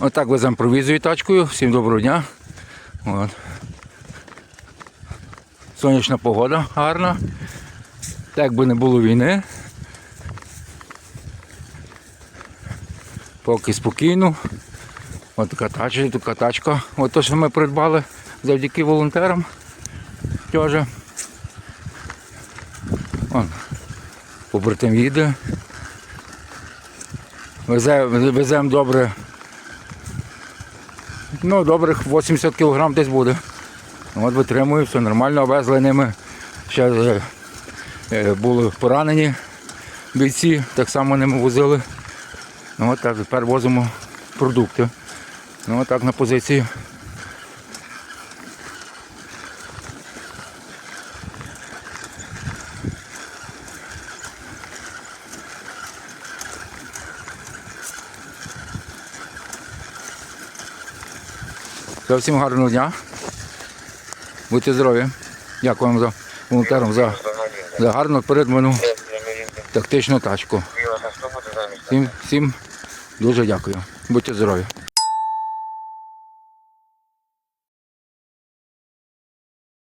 Отак веземо провізію тачкою. Всім доброго дня. От. Сонячна погода гарна. Так би не було війни. Поки спокійно. Ось така тачка, така тачка. От те, що ми придбали завдяки волонтерам. Теж. Вон, побратим їде. Везе, веземо добре. Ну, добрих 80 кг десь буде. От витримую, все нормально, везли ними. Ще е, е, були поранені бійці, так само ними возили. Ну от так, тепер возимо продукти. Ну от так на позиції. Все, всім гарного дня. Будьте здорові. Дякую вам за волонтерам за, за гарну передману тактичну тачку. Всім, всім дуже дякую. Будьте здорові.